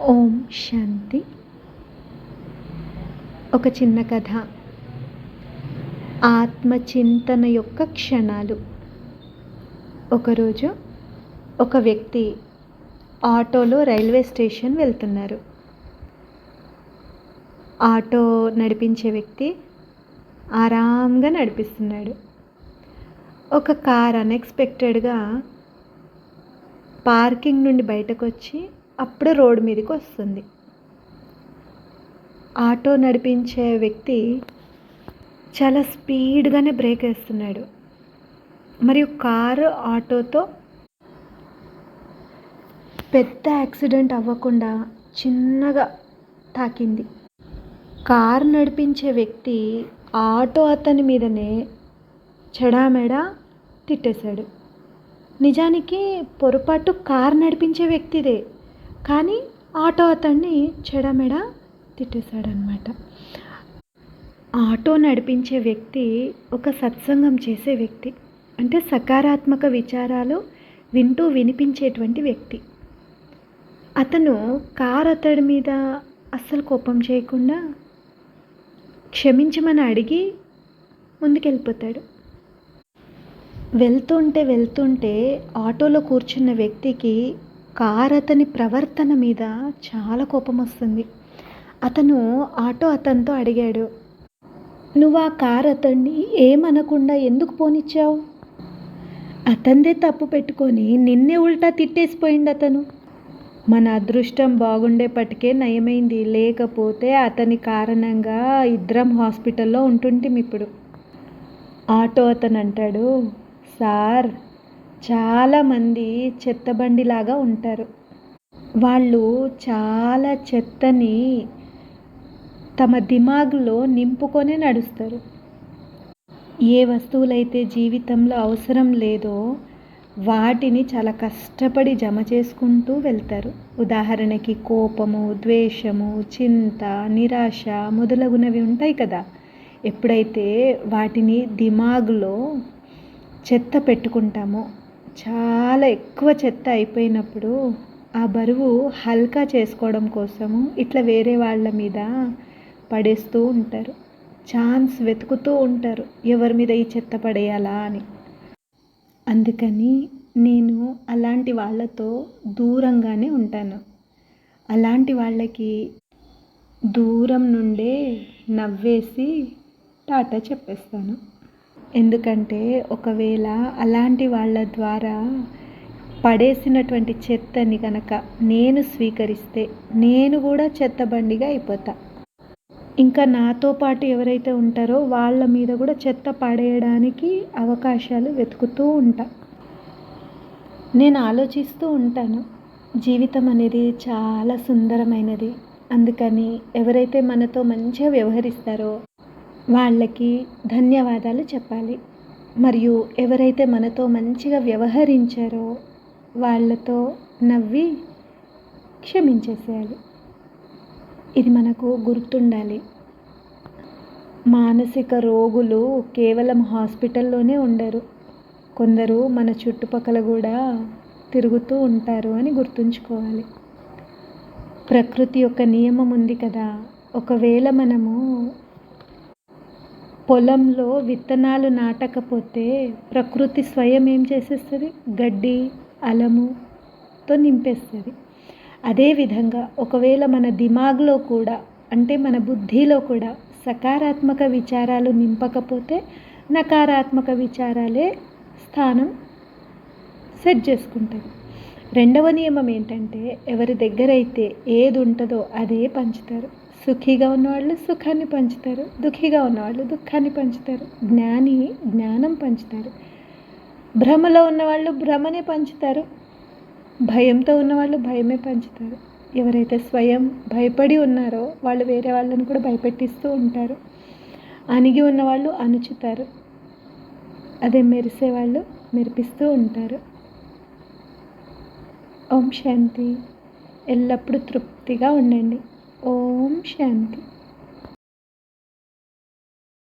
ఓం శాంతి. ఒక చిన్న కథ. ఆత్మచింతన యొక్క క్షణాలు. ఒకరోజు ఒక వ్యక్తి ఆటోలో రైల్వే స్టేషన్ వెళ్తున్నారు. ఆటో నడిపించే వ్యక్తి ఆరాంగా నడిపిస్తున్నాడు. ఒక కార్ అన్ఎక్స్పెక్టెడ్గా పార్కింగ్ నుండి బయటకు వచ్చి అప్పుడే రోడ్డు మీదకి వస్తుంది. ఆటో నడిపించే వ్యక్తి చాలా స్పీడ్గానే బ్రేక్ వేస్తున్నాడు. మరియు కారు ఆటోతో పెద్ద యాక్సిడెంట్ అవ్వకుండా చిన్నగా తాకింది. కారు నడిపించే వ్యక్తి ఆటో అతని మీదనే చెడామెడా తిట్టేశాడు. నిజానికి పొరపాటు కారు నడిపించే వ్యక్తిదే. కానీ ఆటో అతన్ని చెడమెడ తిట్టేశాడనమాట ఆటో నడిపించే వ్యక్తి ఒక సత్సంగం చేసే వ్యక్తి. అంటే సకారాత్మక విచారాలు వింటూ వినిపించేటువంటి వ్యక్తి. అతను కార్ అతడి మీద అస్సలు కోపం చేయకుండా క్షమించమని అడిగి ముందుకెళ్ళిపోతాడు. వెళ్తుంటే వెళ్తుంటే ఆటోలో కూర్చున్న వ్యక్తికి కార్ అతని ప్రవర్తన మీద చాలా కోపం వస్తుంది అతను ఆటో అతనితో అడిగాడు నువ్వు ఆ కార్ అతన్ని ఏమనకుండా ఎందుకు పోనిచ్చావు? అతందే తప్పు పెట్టుకొని నిన్నే ఉల్టా తిట్టేసిపోయింది అతను. మన అదృష్టం బాగుండేపటికే నయమైంది. లేకపోతే అతని కారణంగా ఇద్దరం హాస్పిటల్లో ఉంటుంటిమి ఇప్పుడు ఆటో అతను అంటాడు సార్ చాలామంది చెత్తబండిలాగా ఉంటారు. వాళ్ళు చాలా చెత్తని తమ దిమాగ్లో నింపుకొని నడుస్తారు. ఏ వస్తువులైతే జీవితంలో అవసరం లేదో వాటిని చాలా కష్టపడి జమ చేసుకుంటూ వెళ్తారు. ఉదాహరణకి కోపము ద్వేషము చింత నిరాశ మొదలగునవి ఉంటాయి కదా. ఎప్పుడైతే వాటిని దిమాగ్లో చెత్త పెట్టుకుంటామో చాలా ఎక్కువ చెత్త అయిపోయినప్పుడు ఆ బరువు హల్కా చేసుకోవడం కోసము ఇట్లా వేరే వాళ్ళ మీద పడేస్తూ ఉంటారు. ఛాన్స్ వెతుకుతూ ఉంటారు. ఎవరి మీద ఈ చెత్త పడేయాలా అని. అందుకని నేను అలాంటి వాళ్ళతో దూరంగానే ఉంటాను. అలాంటి వాళ్ళకి దూరం నుండే నవ్వేసి టాటా చెప్పేస్తాను. ఎందుకంటే ఒకవేళ అలాంటి వాళ్ళ ద్వారా పడేసినటువంటి చెత్తని కనుక నేను స్వీకరిస్తే నేను కూడా చెత్త బండిగా అయిపోతా. ఇంకా నాతో పాటు ఎవరైతే ఉంటారో వాళ్ళ మీద కూడా చెత్త పడేయడానికి అవకాశాలు వెతుకుతూ ఉంటా. నేను ఆలోచిస్తూ ఉంటాను జీవితం అనేది చాలా సుందరమైనది. అందుకని ఎవరైతే మనతో మంచిగా వ్యవహరిస్తారో వాళ్ళకి ధన్యవాదాలు చెప్పాలి. మరియు ఎవరైతే మనతో మంచిగా వ్యవహరించారో వాళ్ళతో నవ్వి క్షమించేసేయాలి. ఇది మనకు గుర్తుండాలి. మానసిక రోగులు కేవలం హాస్పిటల్లోనే ఉండరు. కొందరు మన చుట్టుపక్కల కూడా తిరుగుతూ ఉంటారు అని గుర్తుంచుకోవాలి. ప్రకృతి యొక్క నియమం ఉంది కదా. ఒకవేళ మనము పొలంలో విత్తనాలు నాటకపోతే ప్రకృతి స్వయం ఏం చేసేస్తుంది? గడ్డి అలముతో నింపేస్తుంది. అదేవిధంగా ఒకవేళ మన దిమాగ్లో కూడా అంటే మన బుద్ధిలో కూడా సకారాత్మక విచారాలు నింపకపోతే నకారాత్మక విచారాలే స్థానం సెట్ చేసుకుంటారు రెండవ నియమం ఏంటంటే ఎవరి దగ్గర అయితే ఏది ఉంటుందో అదే పంచుతారు. సుఖీగా ఉన్నవాళ్ళు సుఖాన్ని పంచుతారు దుఃఖీగా ఉన్నవాళ్ళు దుఃఖాన్ని పంచుతారు. జ్ఞాని జ్ఞానం పంచుతారు. భ్రమలో ఉన్నవాళ్ళు భ్రమనే పంచుతారు. భయంతో ఉన్నవాళ్ళు భయమే పంచుతారు. ఎవరైతే స్వయం భయపడి ఉన్నారో వాళ్ళు వేరే వాళ్ళని కూడా భయపెట్టిస్తూ ఉంటారు. అణిగి ఉన్నవాళ్ళు అణుచుతారు. అదే మెరిసే వాళ్ళు మెరిపిస్తూ ఉంటారు. ఓం శాంతి. ఎల్లప్పుడూ తృప్తిగా ఉండండి. ఓం శాంతి.